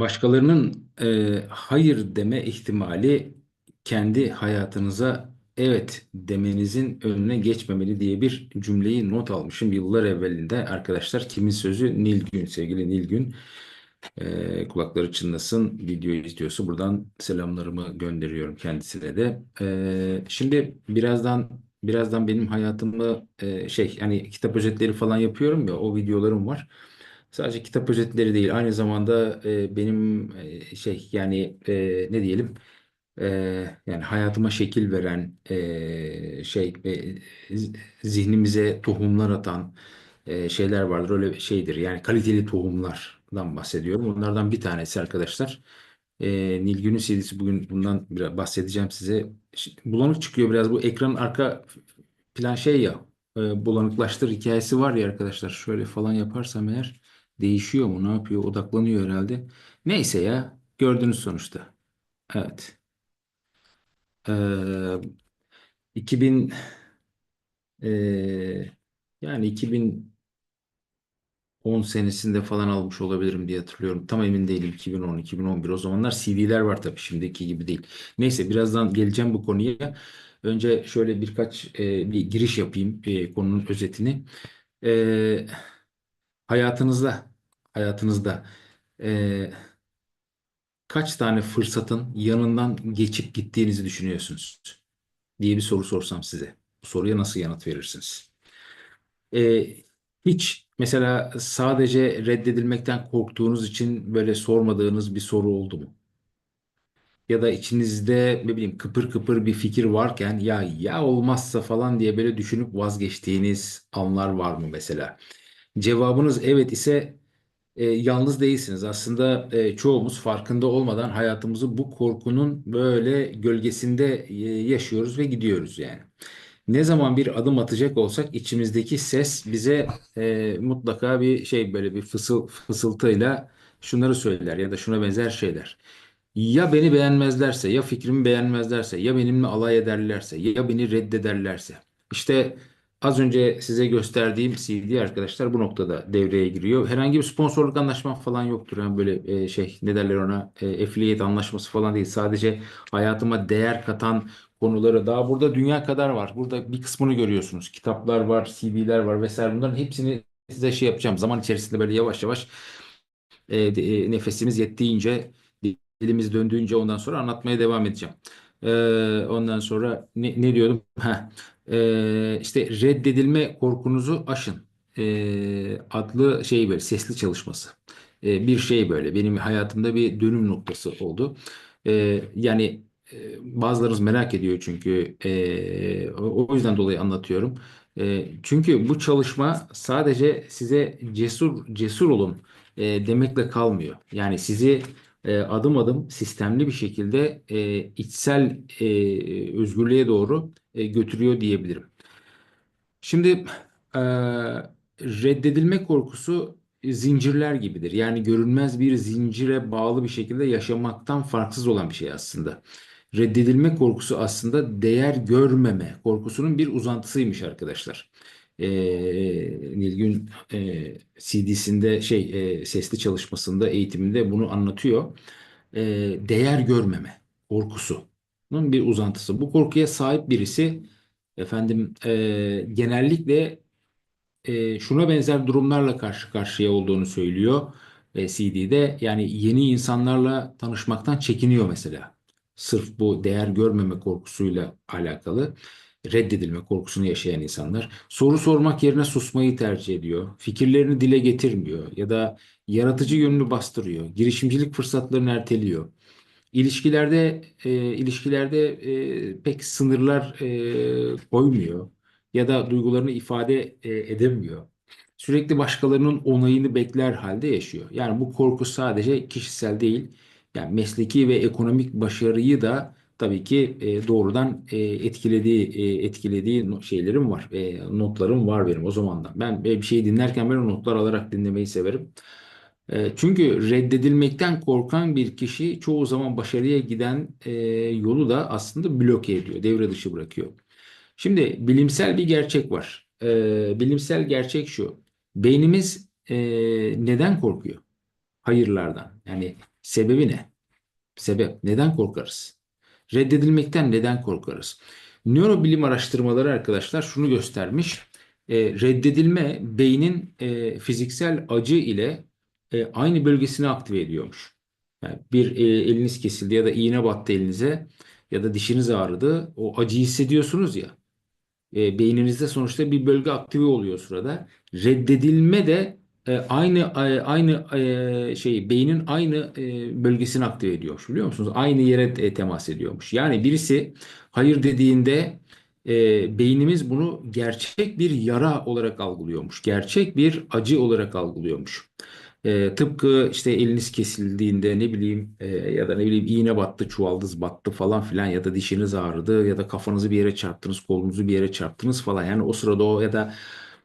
başkalarının e, hayır deme ihtimali kendi hayatınıza evet demenizin önüne geçmemeli diye bir cümleyi not almışım yıllar evvelinde. Arkadaşlar kimin sözü? Nilgün, sevgili Nilgün. E, kulakları çınlasın. Videoyu izliyorsa buradan selamlarımı gönderiyorum kendisine de. E, şimdi birazdan birazdan benim hayatımı e, şey hani kitap özetleri falan yapıyorum ya o videolarım var. Sadece kitap özetleri değil, aynı zamanda e, benim e, şey yani e, ne diyelim e, yani hayatıma şekil veren e, şey e, zihnimize tohumlar atan e, şeyler vardır. Öyle şeydir yani kaliteli tohumlardan bahsediyorum. Onlardan bir tanesi arkadaşlar. E, Nilgün'ün serisi bugün bundan biraz bahsedeceğim size. Bulanık çıkıyor biraz bu ekranın arka plan şey ya e, bulanıklaştır hikayesi var ya arkadaşlar. Şöyle falan yaparsam eğer değişiyor mu? Ne yapıyor? Odaklanıyor herhalde. Neyse ya gördünüz sonuçta. Evet. Ee, 2000 e, yani 2010 senesinde falan almış olabilirim diye hatırlıyorum. Tam emin değilim 2010, 2011. O zamanlar CD'ler var tabii şimdiki gibi değil. Neyse birazdan geleceğim bu konuya. Önce şöyle birkaç e, bir giriş yapayım e, konunun özetini. E, hayatınızda hayatınızda e, kaç tane fırsatın yanından geçip gittiğinizi düşünüyorsunuz diye bir soru sorsam size. Bu soruya nasıl yanıt verirsiniz? Ee, hiç mesela sadece reddedilmekten korktuğunuz için böyle sormadığınız bir soru oldu mu? Ya da içinizde ne bileyim kıpır kıpır bir fikir varken ya ya olmazsa falan diye böyle düşünüp vazgeçtiğiniz anlar var mı mesela? Cevabınız evet ise e, yalnız değilsiniz. Aslında e, çoğumuz farkında olmadan hayatımızı bu korkunun böyle gölgesinde e, yaşıyoruz ve gidiyoruz yani. Ne zaman bir adım atacak olsak içimizdeki ses bize e, mutlaka bir şey böyle bir fısıl, fısıltıyla şunları söyler ya da şuna benzer şeyler. Ya beni beğenmezlerse, ya fikrimi beğenmezlerse, ya benimle alay ederlerse, ya beni reddederlerse. İşte az önce size gösterdiğim CD arkadaşlar bu noktada devreye giriyor. Herhangi bir sponsorluk anlaşma falan yoktur. Yani böyle e, şey ne derler ona e, affiliate anlaşması falan değil. Sadece hayatıma değer katan konuları daha burada dünya kadar var. Burada bir kısmını görüyorsunuz. Kitaplar var, CD'ler var vesaire. Bunların hepsini size şey yapacağım. Zaman içerisinde böyle yavaş yavaş e, e, nefesimiz yettiğince dilimiz döndüğünce ondan sonra anlatmaya devam edeceğim. Ee, ondan sonra ne, ne diyordum? Heh. Ee, işte reddedilme korkunuzu aşın ee, adlı şey böyle sesli çalışması. Ee, bir şey böyle benim hayatımda bir dönüm noktası oldu. Ee, yani e, bazılarınız merak ediyor çünkü e, o yüzden dolayı anlatıyorum. E, çünkü bu çalışma sadece size cesur cesur olun e, demekle kalmıyor. Yani sizi e, adım adım sistemli bir şekilde e, içsel e, özgürlüğe doğru e, götürüyor diyebilirim. Şimdi e, reddedilme korkusu zincirler gibidir. Yani görünmez bir zincire bağlı bir şekilde yaşamaktan farksız olan bir şey aslında. Reddedilme korkusu aslında değer görmeme korkusunun bir uzantısıymış arkadaşlar. E, Nilgün e, CD'sinde şey e, sesli çalışmasında eğitiminde bunu anlatıyor. E, değer görmeme korkusunun bir uzantısı. Bu korkuya sahip birisi efendim e, genellikle e, şuna benzer durumlarla karşı karşıya olduğunu söylüyor e, CD'de. Yani yeni insanlarla tanışmaktan çekiniyor mesela. Sırf bu değer görmeme korkusuyla alakalı reddedilme korkusunu yaşayan insanlar soru sormak yerine susmayı tercih ediyor. Fikirlerini dile getirmiyor ya da yaratıcı yönünü bastırıyor. Girişimcilik fırsatlarını erteliyor. İlişkilerde e, ilişkilerde e, pek sınırlar e, koymuyor ya da duygularını ifade e, edemiyor. Sürekli başkalarının onayını bekler halde yaşıyor. Yani bu korku sadece kişisel değil, yani mesleki ve ekonomik başarıyı da tabii ki e, doğrudan e, etkilediği e, etkilediği şeylerim var, e, notlarım var benim o zamandan. Ben bir şeyi dinlerken o notlar alarak dinlemeyi severim. E, Çünkü reddedilmekten korkan bir kişi çoğu zaman başarıya giden e, yolu da aslında bloke ediyor, devre dışı bırakıyor. Şimdi bilimsel bir gerçek var. E, bilimsel gerçek şu. Beynimiz e, neden korkuyor? Hayırlardan. Yani Sebebi ne? Sebep. Neden korkarız? Reddedilmekten neden korkarız? Nörobilim araştırmaları arkadaşlar şunu göstermiş. E, reddedilme beynin fiziksel acı ile e, aynı bölgesini aktive ediyormuş. Yani bir e, eliniz kesildi ya da iğne battı elinize ya da dişiniz ağrıdı. O acıyı hissediyorsunuz ya. E, beyninizde sonuçta bir bölge aktive oluyor sırada. Reddedilme de e, aynı e, aynı e, şey beynin aynı e, bölgesini aktive ediyor. Biliyor musunuz? Aynı yere e, temas ediyormuş. Yani birisi hayır dediğinde e, beynimiz bunu gerçek bir yara olarak algılıyormuş. Gerçek bir acı olarak algılıyormuş. E, tıpkı işte eliniz kesildiğinde ne bileyim e, ya da ne bileyim iğne battı, çuvaldız battı falan filan ya da dişiniz ağrıdı ya da kafanızı bir yere çarptınız, kolunuzu bir yere çarptınız falan. Yani o sırada o ya da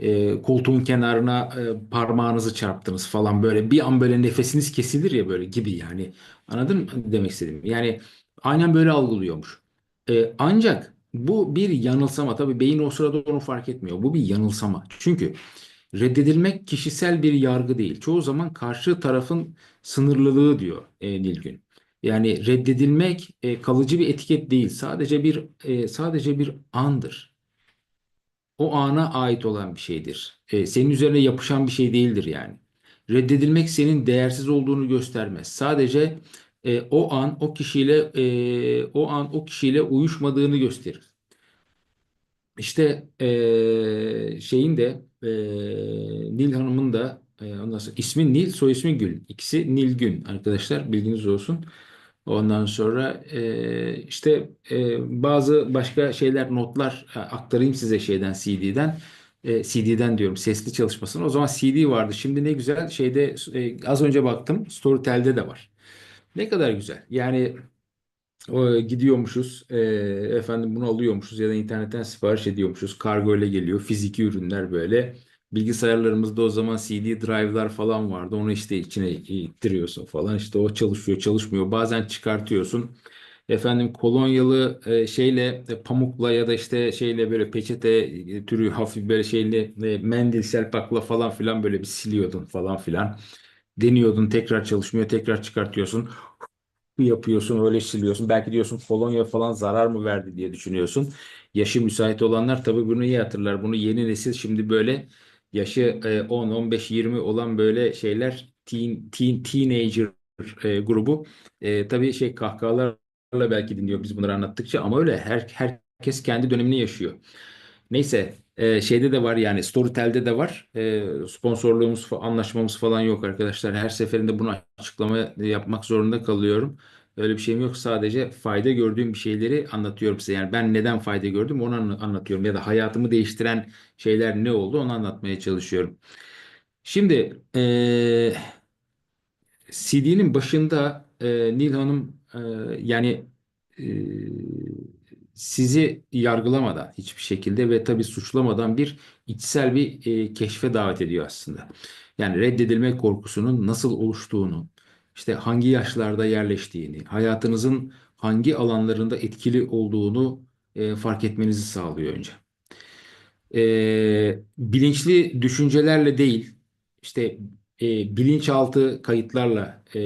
e, koltuğun kenarına e, parmağınızı çarptınız falan böyle bir an böyle nefesiniz kesilir ya böyle gibi yani. Anladın mı demek istedim? Yani aynen böyle algılıyormuş. E, ancak bu bir yanılsama. Tabii beyin o sırada onu fark etmiyor. Bu bir yanılsama. Çünkü reddedilmek kişisel bir yargı değil. Çoğu zaman karşı tarafın sınırlılığı diyor e, Nilgün. Yani reddedilmek e, kalıcı bir etiket değil. Sadece bir e, sadece bir andır. O ana ait olan bir şeydir. E, senin üzerine yapışan bir şey değildir yani. Reddedilmek senin değersiz olduğunu göstermez. Sadece e, o an o kişiyle e, o an o kişiyle uyuşmadığını gösterir. İşte eee, şeyin de eee, Nil Hanım'ın da eee, ondan sonra ismi Nil, soy ismi Gül. İkisi Nilgün arkadaşlar bilginiz olsun. Ondan sonra eee, işte eee, bazı başka şeyler notlar e, aktarayım size şeyden CD'den. E, CD'den diyorum sesli çalışmasını. O zaman CD vardı. Şimdi ne güzel şeyde e, az önce baktım Storytel'de de var. Ne kadar güzel. Yani o, gidiyormuşuz, e, efendim bunu alıyormuşuz ya da internetten sipariş ediyormuşuz. Kargo ile geliyor, fiziki ürünler böyle. Bilgisayarlarımızda o zaman CD drive'lar falan vardı. Onu işte içine ittiriyorsun falan. İşte o çalışıyor, çalışmıyor. Bazen çıkartıyorsun. Efendim kolonyalı e, şeyle e, pamukla ya da işte şeyle böyle peçete e, türü hafif böyle şeyle e, mendil selpakla falan filan böyle bir siliyordun falan filan. Deniyordun tekrar çalışmıyor, tekrar çıkartıyorsun yapıyorsun, öyle siliyorsun. Belki diyorsun kolonya falan zarar mı verdi diye düşünüyorsun. Yaşı müsait olanlar tabii bunu iyi hatırlar. Bunu yeni nesil şimdi böyle yaşı e, 10, 15, 20 olan böyle şeyler teen, teen, teenager e, grubu e, tabii şey kahkahalarla belki dinliyor biz bunları anlattıkça ama öyle her, herkes kendi dönemini yaşıyor. Neyse e, şeyde de var yani Storytel'de de var. E, sponsorluğumuz, anlaşmamız falan yok arkadaşlar. Her seferinde bunu açıklama yapmak zorunda kalıyorum. Öyle bir şeyim yok. Sadece fayda gördüğüm bir şeyleri anlatıyorum size. Yani ben neden fayda gördüm onu anla- anlatıyorum. Ya da hayatımı değiştiren şeyler ne oldu onu anlatmaya çalışıyorum. Şimdi e, CD'nin başında e, Nil Hanım e, yani e, sizi yargılamadan hiçbir şekilde ve tabii suçlamadan bir içsel bir e, keşfe davet ediyor aslında. Yani reddedilme korkusunun nasıl oluştuğunu, işte hangi yaşlarda yerleştiğini, hayatınızın hangi alanlarında etkili olduğunu e, fark etmenizi sağlıyor önce e, bilinçli düşüncelerle değil, işte e, bilinçaltı kayıtlarla e,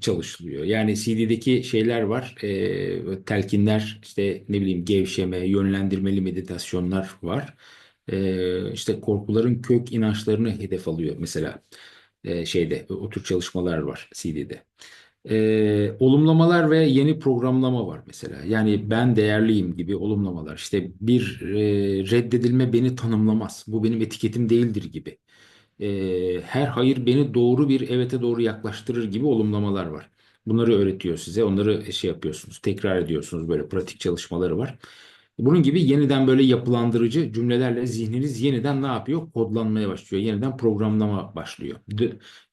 çalışılıyor. Yani CD'deki şeyler var, e, telkinler, işte ne bileyim gevşeme, yönlendirmeli meditasyonlar var. E, işte korkuların kök inançlarını hedef alıyor mesela e, şeyde, o tür çalışmalar var CD'de. Ee, olumlamalar ve yeni programlama var mesela. Yani ben değerliyim gibi olumlamalar. İşte bir e, reddedilme beni tanımlamaz. Bu benim etiketim değildir gibi. Her hayır beni doğru bir evete doğru yaklaştırır gibi olumlamalar var. Bunları öğretiyor size. Onları şey yapıyorsunuz, tekrar ediyorsunuz. Böyle pratik çalışmaları var. Bunun gibi yeniden böyle yapılandırıcı cümlelerle zihniniz yeniden ne yapıyor? Kodlanmaya başlıyor. Yeniden programlama başlıyor.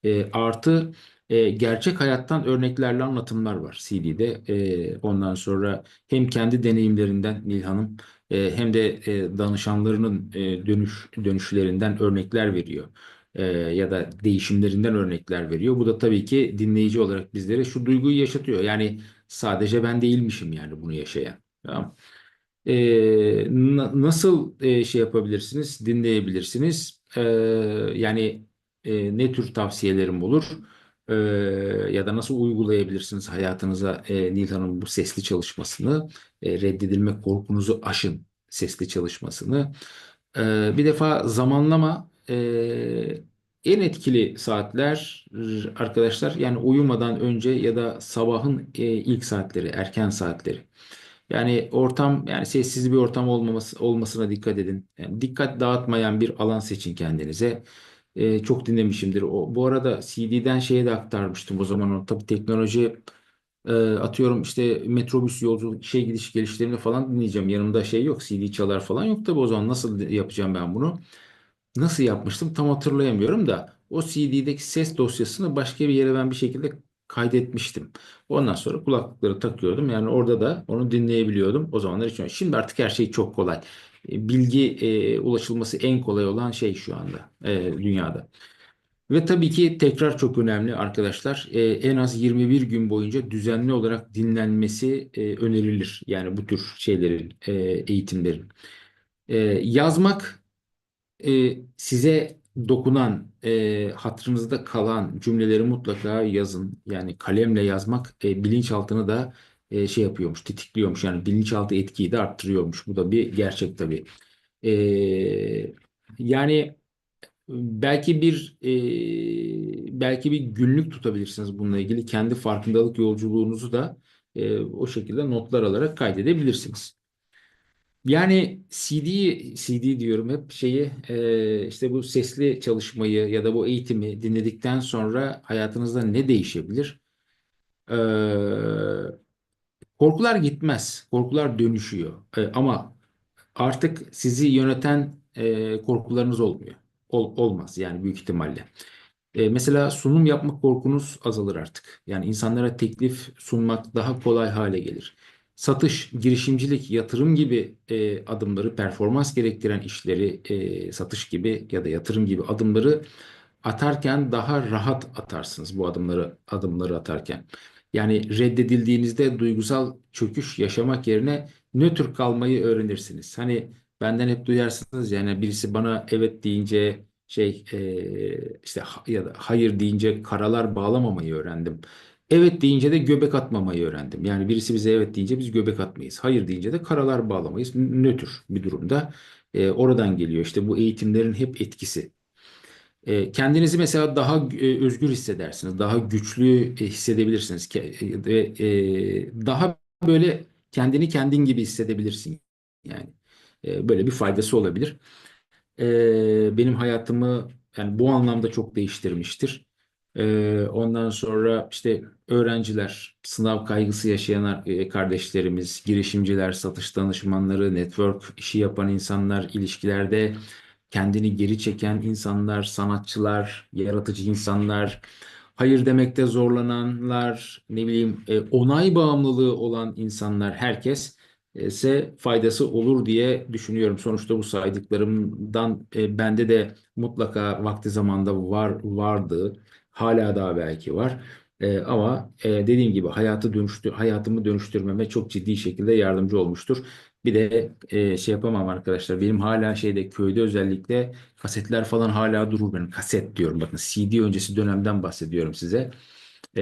E, artı e, gerçek hayattan örneklerle anlatımlar var CD'de. E, ondan sonra hem kendi deneyimlerinden Nilhan'ın e, hem de e, danışanlarının e, dönüş dönüşlerinden örnekler veriyor. Ya da değişimlerinden örnekler veriyor. Bu da tabii ki dinleyici olarak bizlere şu duyguyu yaşatıyor. Yani sadece ben değilmişim yani bunu yaşayan. Tamam. E, na- nasıl e, şey yapabilirsiniz, dinleyebilirsiniz? E, yani e, ne tür tavsiyelerim olur? Ee, ya da nasıl uygulayabilirsiniz hayatınıza e, Nil bu sesli çalışmasını, e, reddedilme korkunuzu aşın sesli çalışmasını. Ee, bir defa zamanlama e, en etkili saatler arkadaşlar yani uyumadan önce ya da sabahın e, ilk saatleri, erken saatleri. Yani ortam yani sessiz bir ortam olmaması olmasına dikkat edin. Yani dikkat dağıtmayan bir alan seçin kendinize. Ee, çok dinlemişimdir. O, bu arada CD'den şeye de aktarmıştım o zaman. O, tabii teknoloji e, atıyorum işte metrobüs yolculuk şey gidiş gelişlerini falan dinleyeceğim. Yanımda şey yok CD çalar falan yok tabii o zaman nasıl yapacağım ben bunu? Nasıl yapmıştım tam hatırlayamıyorum da o CD'deki ses dosyasını başka bir yere ben bir şekilde kaydetmiştim. Ondan sonra kulaklıkları takıyordum. Yani orada da onu dinleyebiliyordum. O zamanlar için. Şimdi artık her şey çok kolay. E, Bilgi e, ulaşılması en kolay olan şey şu anda e, dünyada. Ve tabii ki tekrar çok önemli arkadaşlar. E, en az 21 gün boyunca düzenli olarak dinlenmesi e, önerilir. Yani bu tür şeylerin, e, eğitimlerin. E, yazmak e, size dokunan, e, hatırınızda kalan cümleleri mutlaka yazın. Yani kalemle yazmak e, bilinçaltını da e, şey yapıyormuş, tetikliyormuş. Yani bilinçaltı etkiyi de arttırıyormuş. Bu da bir gerçek tabii. E, yani belki bir e, belki bir günlük tutabilirsiniz bununla ilgili. Kendi farkındalık yolculuğunuzu da e, o şekilde notlar alarak kaydedebilirsiniz. Yani CD, CD diyorum hep şeyi e, işte bu sesli çalışmayı ya da bu eğitimi dinledikten sonra hayatınızda ne değişebilir? E, korkular gitmez, korkular dönüşüyor. E, ama artık sizi yöneten e, korkularınız olmuyor. Ol- olmaz yani büyük ihtimalle. E, mesela sunum yapma korkunuz azalır artık. Yani insanlara teklif sunmak daha kolay hale gelir. Satış, girişimcilik, yatırım gibi e, adımları, performans gerektiren işleri, e, satış gibi ya da yatırım gibi adımları atarken daha rahat atarsınız bu adımları adımları atarken. Yani reddedildiğinizde duygusal çöküş yaşamak yerine nötr kalmayı öğrenirsiniz. Hani benden hep duyarsınız yani birisi bana evet deyince şey e, işte ya da hayır deyince karalar bağlamamayı öğrendim. Evet deyince de göbek atmamayı öğrendim. Yani birisi bize evet deyince biz göbek atmayız. Hayır deyince de karalar bağlamayız. Nötr bir durumda. E, oradan geliyor işte bu eğitimlerin hep etkisi. E, kendinizi mesela daha e, özgür hissedersiniz. Daha güçlü e, hissedebilirsiniz. E, Ve daha böyle kendini kendin gibi hissedebilirsin. Yani böyle bir faydası olabilir benim hayatımı yani bu anlamda çok değiştirmiştir. Ondan sonra işte öğrenciler, sınav kaygısı yaşayan kardeşlerimiz, girişimciler, satış danışmanları, network işi yapan insanlar, ilişkilerde kendini geri çeken insanlar, sanatçılar, yaratıcı insanlar, hayır demekte zorlananlar, ne bileyim e, onay bağımlılığı olan insanlar, herkes ise faydası olur diye düşünüyorum. Sonuçta bu saydıklarımdan e, bende de mutlaka vakti zamanda var vardı. Hala daha belki var. E, ama e, dediğim gibi hayatı dönüştür hayatımı dönüştürmeme çok ciddi şekilde yardımcı olmuştur. Bir de e, şey yapamam arkadaşlar. Benim hala şeyde köyde özellikle kasetler falan hala durur benim. Kaset diyorum bakın CD öncesi dönemden bahsediyorum size. E,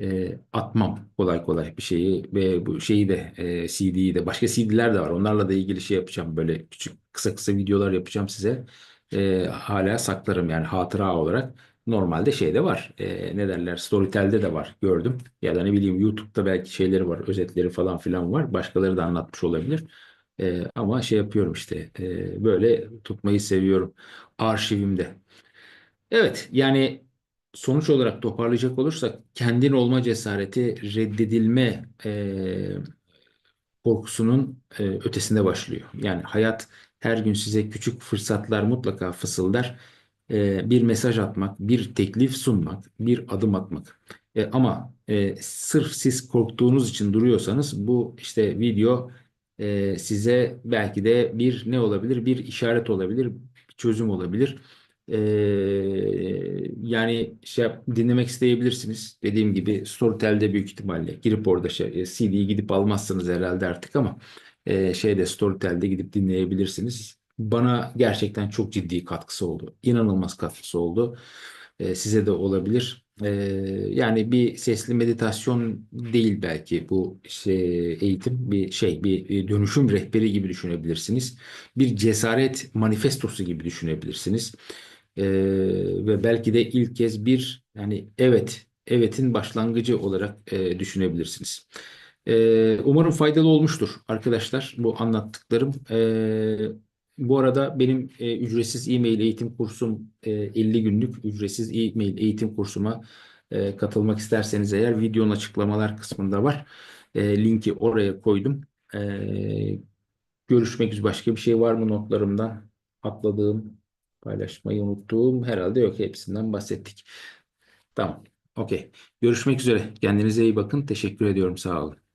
e, atmam kolay kolay bir şeyi ve bu şeyi de e, CD'yi de başka CD'ler de var. Onlarla da ilgili şey yapacağım böyle küçük kısa kısa videolar yapacağım size. E, hala saklarım yani hatıra olarak. Normalde şeyde var. E, ne derler? Storytel'de de var. Gördüm. Ya da ne bileyim YouTube'da belki şeyleri var. Özetleri falan filan var. Başkaları da anlatmış olabilir. E, ama şey yapıyorum işte. e, böyle tutmayı seviyorum. Arşivimde. Evet, yani sonuç olarak toparlayacak olursak kendin olma cesareti reddedilme e, korkusunun e, ötesinde başlıyor. Yani hayat her gün size küçük fırsatlar mutlaka fısıldar. E, bir mesaj atmak, bir teklif sunmak, bir adım atmak. E, ama e, sırf siz korktuğunuz için duruyorsanız bu işte video e, size belki de bir ne olabilir? Bir işaret olabilir, bir çözüm olabilir. E, yani şey dinlemek isteyebilirsiniz. Dediğim gibi Storytel'de büyük ihtimalle girip orada şey, CD'yi gidip almazsınız herhalde artık ama e, şeyde Storytel'de gidip dinleyebilirsiniz. Bana gerçekten çok ciddi katkısı oldu. İnanılmaz katkısı oldu. E, size de olabilir. E, yani bir sesli meditasyon değil belki bu şey, eğitim bir şey bir, bir dönüşüm rehberi gibi düşünebilirsiniz. Bir cesaret manifestosu gibi düşünebilirsiniz. E, ve belki de ilk kez bir yani evet evetin başlangıcı olarak e, düşünebilirsiniz. E, umarım faydalı olmuştur arkadaşlar bu anlattıklarım. E, bu arada benim e, ücretsiz e-mail eğitim kursum e, 50 günlük ücretsiz e-mail eğitim kursuma e, katılmak isterseniz eğer videonun açıklamalar kısmında var. E, linki oraya koydum. E, görüşmek üzere. Başka bir şey var mı notlarımdan? Atladığım, paylaşmayı unuttuğum herhalde yok. Hepsinden bahsettik. Tamam. Okey. Görüşmek üzere. Kendinize iyi bakın. Teşekkür ediyorum. Sağ olun.